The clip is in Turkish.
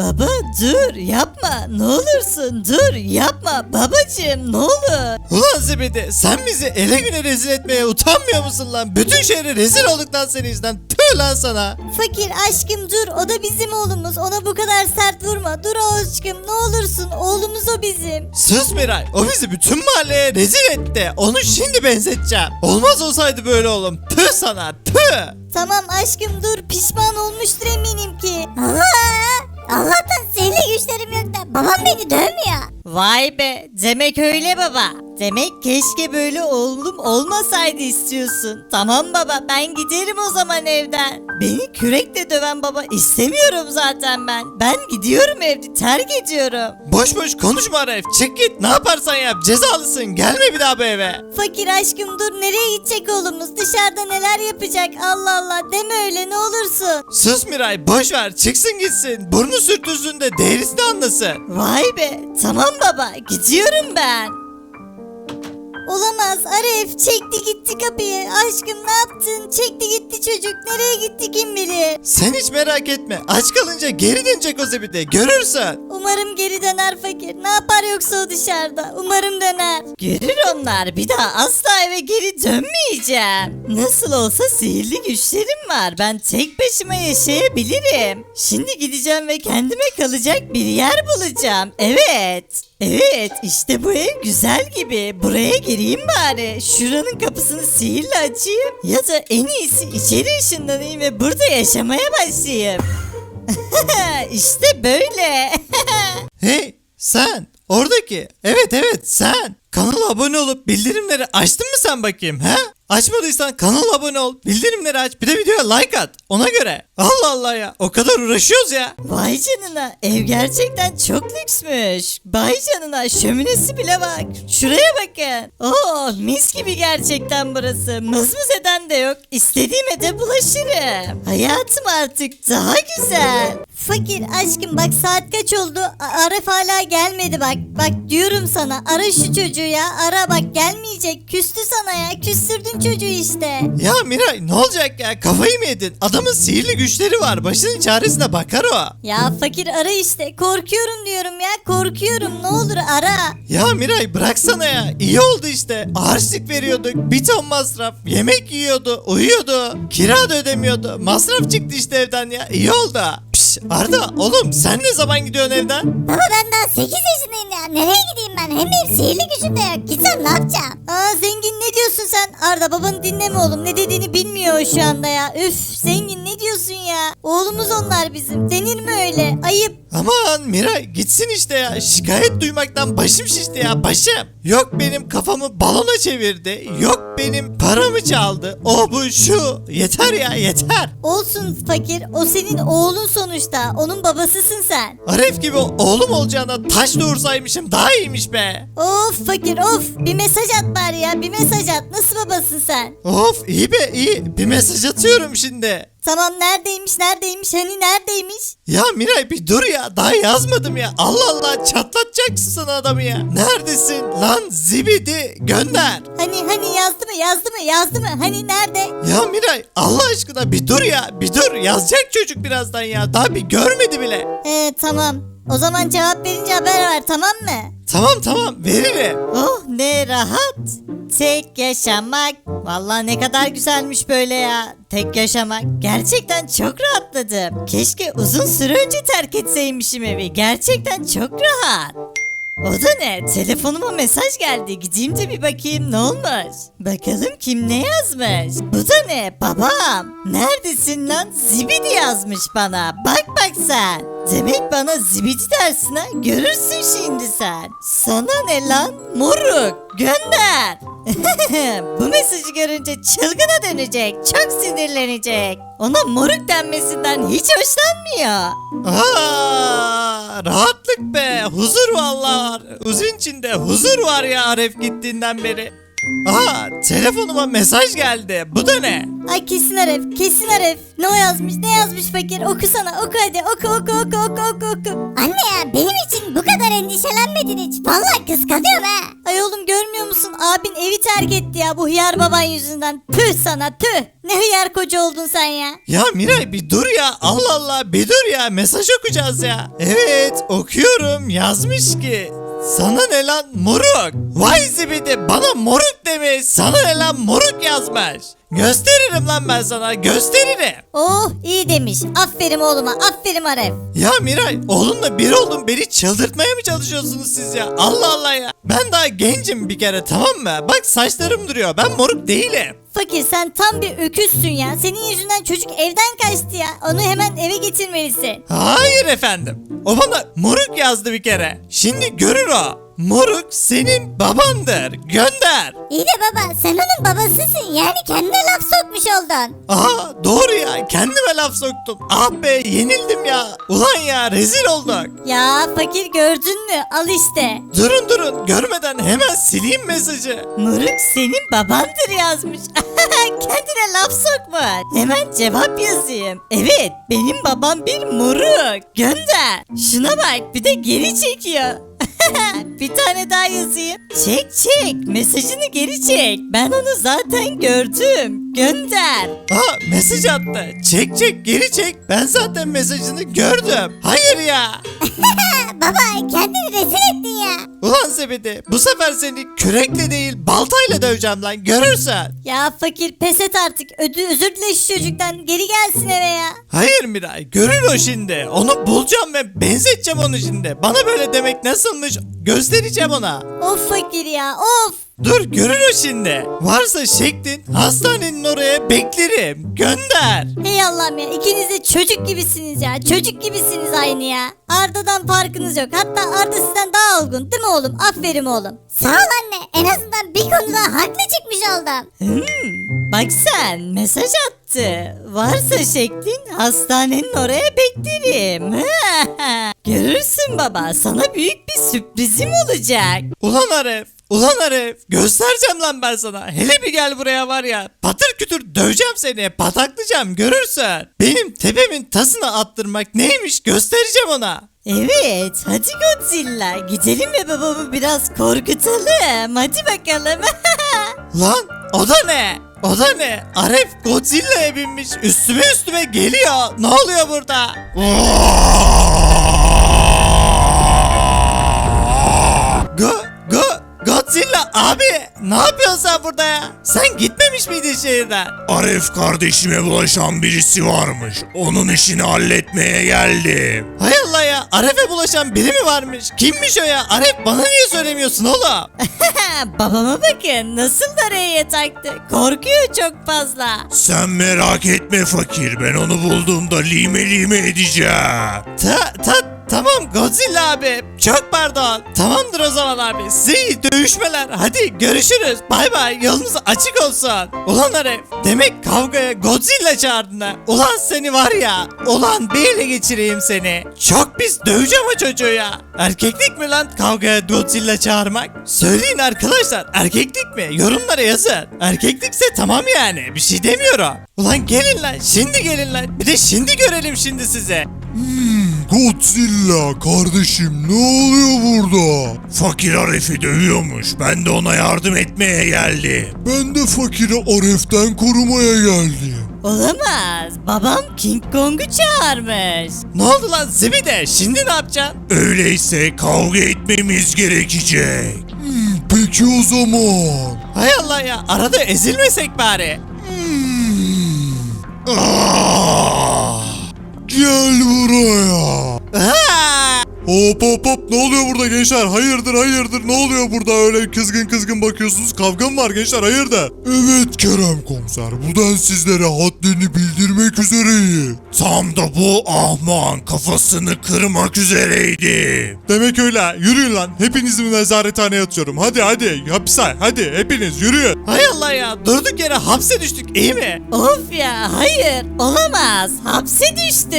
Baba dur yapma ne olursun dur yapma babacığım ne olur. Ulan Zibidi sen bizi ele güne rezil etmeye utanmıyor musun lan? Bütün şehre rezil olduk lan senin yüzünden. Tüh lan sana. Fakir aşkım dur o da bizim oğlumuz ona bu kadar sert vurma dur aşkım ne olursun oğlumuz o bizim. Sus Miray. O bizi bütün mahalleye rezil etti. Onu şimdi benzeteceğim. Olmaz olsaydı böyle oğlum. Tüh sana tüh. Tamam aşkım dur pişman olmuştur eminim ki. Allah'tan sihirli güçlerim yok da babam beni dövmüyor. Vay be demek öyle baba. Demek keşke böyle oğlum olmasaydı istiyorsun. Tamam baba ben giderim o zaman evden. Beni kürekle döven baba istemiyorum zaten ben. Ben gidiyorum evde terk ediyorum. Boş boş konuşma Arif. Çık git. Ne yaparsan yap. Cezalısın. Gelme bir daha bu eve. Fakir aşkım dur nereye gidecek oğlumuz dışarıda neler yapacak Allah Allah deme öyle ne olursun. Sus Miray. Boş ver. Çıksın gitsin. Burnu sürtünsün de değerisini anlasın. Vay be tamam baba gidiyorum ben. Olamaz Arif çekti gitti kapıyı aşkım ne yaptın çekti gitti çocuk nereye gitti kim bilir. Sen hiç merak etme. Aç kalınca geri dönecek o zibidi. Görürsün. Umarım geri döner fakir ne yapar yoksa o dışarıda umarım döner. Görür onlar bir daha asla eve geri dönmeyeceğim. Nasıl olsa sihirli güçlerim var. Ben tek başıma yaşayabilirim. Şimdi gideceğim ve kendime kalacak bir yer bulacağım. Evet. Evet işte bu ev güzel gibi. Buraya gireyim bari. Şuranın kapısını sihirle açayım. Ya da en iyisi içeri ışınlanayım ve burada yaşamaya başlayayım. işte böyle. Hey sen oradaki. Evet evet sen. Kanala abone olup bildirimleri açtın mı sen bakayım he? Açmadıysan kanala abone ol, bildirimleri aç, bir de videoya like at. Ona göre. Allah Allah ya. O kadar uğraşıyoruz ya. Vay canına ev gerçekten çok lüksmüş. Vay canına şöminesi bile bak. Şuraya bakın. Oo mis gibi gerçekten burası. Mızmız eden de yok. İstediğime de bulaşırım. Hayatım artık daha güzel. Fakir aşkım bak saat kaç oldu A- Arif hala gelmedi bak bak diyorum sana ara şu çocuğu ya ara bak gelmeyecek küstü sana ya küstürdün çocuğu işte. Ya Miray ne olacak ya? Kafayı mı yedin? Adamın sihirli güçleri var. Başının çaresine bakar o. Ya fakir ara işte korkuyorum diyorum ya korkuyorum ne olur ara. Ya Miray bıraksana ya. İyi oldu işte. Harçlık veriyorduk. Bir ton masraf. Yemek yiyordu. Uyuyordu. Kira da ödemiyordu. Masraf çıktı işte evden ya. İyi oldu. Arda oğlum sen ne zaman gidiyorsun evden? Baba ben daha 8 yaşındayım ya. Nereye gideyim ben? Hem benim sihirli gücüm de yok. Gitsem ne yapacağım? Aa zengin ne diyorsun sen? Arda babanı dinleme oğlum. Ne dediğini bilmiyor o şu anda ya. Üf zengin ne diyorsun ya oğlumuz onlar bizim denir mi öyle ayıp. Aman Miray gitsin işte ya. Şikayet duymaktan başım şişti ya başım. Yok benim kafamı balona çevirdi. Yok benim paramı çaldı. O bu şu. Yeter ya yeter. Olsun fakir o senin oğlun sonuçta onun babasısın sen. Aref gibi oğlum olacağına taş doğursaymışım daha iyiymiş be. Of fakir of bir mesaj at bari ya bir mesaj at nasıl babasın sen? Of iyi be iyi. Bir mesaj atıyorum şimdi. Tamam neredeymiş neredeymiş hani neredeymiş? Ya Miray bir dur ya daha yazmadım ya. Allah Allah çatlatacaksın adamı ya. Neredesin lan zibidi gönder. Hani hani yazdı mı yazdı mı yazdı mı hani nerede? Ya Miray Allah aşkına bir dur ya bir dur yazacak çocuk birazdan ya daha bir görmedi bile. Ee tamam o zaman cevap verince haber ver tamam mı? Tamam tamam veririm. Oh ne rahat. Tek yaşamak. Vallahi ne kadar güzelmiş böyle ya. Tek yaşamak. Gerçekten çok rahatladım. Keşke uzun süre önce terk etseymişim evi. Gerçekten çok rahat. O da ne? Telefonuma mesaj geldi. Gideyim de bir bakayım ne olmuş. Bakalım kim ne yazmış. Bu da ne? Babam. Neredesin lan? Zibidi yazmış bana. Bak bak sen. Demek bana zibidi dersin ha. Görürsün şimdi sen. Sana ne lan? Moruk. Gönder. Bu mesajı görünce çılgına dönecek. Çok sinirlenecek. Ona moruk denmesinden hiç hoşlanmıyor. Aa, rahatlık be huzur vallahi. Uzun içinde huzur var ya Aref gittiğinden beri. Aa telefonuma mesaj geldi. Bu da ne? Ay kesin Aref kesin Aref. Ne o yazmış ne yazmış fakir okusana oku hadi oku oku oku oku oku oku. Anne ya benim için bu kadar endişelenmedin hiç. Vallahi kıskanıyorum ha. Ay oğlum görmüyor musun abin evi terk etti ya bu hıyar baban yüzünden. Tüh sana tüh. Ne hıyar koca oldun sen ya. Ya Miray bir dur ya Allah Allah bir dur ya mesaj okuyacağız ya. Evet okuyorum yazmış ki sana ne lan moruk. Vay zibidi bana moruk demiş sana ne lan moruk yazmış. Gösteririm lan ben sana gösteririm. Oh iyi demiş. Aferin oğluma aferin Aref. Ya Miray oğlumla bir oldum beni çıldırtmaya mı çalışıyorsunuz siz ya? Allah Allah ya. Ben daha gencim bir kere tamam mı? Bak saçlarım duruyor ben moruk değilim. Fakir sen tam bir öküzsün ya. Senin yüzünden çocuk evden kaçtı ya. Onu hemen eve getirmelisin. Hayır efendim. O bana moruk yazdı bir kere. Şimdi görür o. Moruk senin babandır. Gönder. İyi de baba sen onun babasısın. Yani kendine laf sokmuş oldun. Aa doğru ya kendime laf soktum. Ah be yenildim ya. Ulan ya rezil olduk. Ya fakir gördün mü? Al işte. Durun durun görmeden hemen sileyim mesajı. Moruk senin babandır yazmış. Kendine laf sokma. Hemen cevap yazayım. Evet benim babam bir moruk. Gönder. Şuna bak bir de geri çekiyor. bir tane daha yazayım. Çek çek mesajını geri çek. Ben onu zaten gördüm. Gönder. Aa mesaj attı. Çek çek geri çek. Ben zaten mesajını gördüm. Hayır ya. baba kendini rezil ettin ya. Ulan Zebedi bu sefer seni kürekle değil baltayla döveceğim lan görürsen. Ya fakir pes et artık. Ödü özür dile şu çocuktan. Geri gelsin eve ya. Hayır Miray görür o şimdi. Onu bulacağım ve benzeteceğim onu şimdi. Bana böyle demek nasılmış göstereceğim ona. Of fakir ya of. Dur görür o şimdi. Varsa şeklin hastanenin oraya beklerim. Gönder. Hey Allah'ım ya ikiniz de çocuk gibisiniz ya. Çocuk gibisiniz aynı ya. Arda'dan farkınız yok. Hatta Arda sizden daha olgun değil mi oğlum? Aferin oğlum. Sağ ol anne. En azından bir konuda haklı çıkmış oldum. Hmm, bak sen mesaj attı. Varsa şeklin hastanenin oraya beklerim. Görürsün baba sana büyük bir sürprizim olacak. Ulan Aref. Ulan Aref. Göstereceğim lan ben sana. Hele bir gel buraya var ya. Patır kütür döveceğim seni. Pataklayacağım görürsün. Benim tepemin tasını attırmak neymiş göstereceğim ona. Evet hadi Godzilla gidelim ve babamı biraz korkutalım. Hadi bakalım. Lan o da ne? O da ne? Aref Godzilla'ya binmiş. Üstüme üstüme geliyor. Ne oluyor burada? Godzilla abi ne yapıyorsun sen burada ya? Sen gitmemiş miydin şehirden? Aref kardeşime bulaşan birisi varmış. Onun işini halletmeye geldim. Hay Allah ya Aref'e bulaşan biri mi varmış? Kimmiş o ya? Aref bana niye söylemiyorsun oğlum? Babama bakın nasıl da R'ye taktı. Korkuyor çok fazla. Sen merak etme fakir. Ben onu bulduğumda lime lime edeceğim. Ta, ta, tamam Godzilla abi. Çok pardon. Tamamdır o zaman abi. Size iyi dövüşmeler. Hadi görüşürüz. Bay bay. Yolunuz açık olsun. Ulan Aref. Demek kavgaya Godzilla çağırdın ha. Ulan seni var ya. Ulan bir ele geçireyim seni. Çok pis döveceğim o çocuğu ya. Erkeklik mi lan kavgaya Godzilla çağırmak? Söyleyin arkadaşlar. Erkeklik mi? Yorumlara yazın. Erkeklikse tamam yani. Bir şey demiyorum. Ulan gelin lan. Şimdi gelin lan. Bir de şimdi görelim şimdi size. Godzilla kardeşim ne oluyor burada? Fakir Aref'i dövüyormuş. Ben de ona yardım etmeye geldim. Ben de fakiri Aref'ten korumaya geldim. Olamaz. Babam King Kong'u çağırmış. Ne oldu lan Zibide? Şimdi ne yapacaksın? Öyleyse kavga etmemiz gerekecek. peki o zaman. Hay Allah ya arada ezilmesek bari. Ah, gel buraya. Aa! Hop hop hop ne oluyor burada gençler? Hayırdır hayırdır ne oluyor burada öyle kızgın kızgın bakıyorsunuz? Kavga mı var gençler hayırdır? Evet Kerem komiser buradan sizlere haddini bildirmek üzereyim. Tam da bu ahman kafasını kırmak üzereydi. Demek öyle yürüyün lan hepinizi nezarethaneye atıyorum. Hadi hadi hapishane hadi hepiniz yürüyün. Hay Allah ya durduk yere hapse düştük iyi mi? Of ya hayır olamaz. Hapse düştü.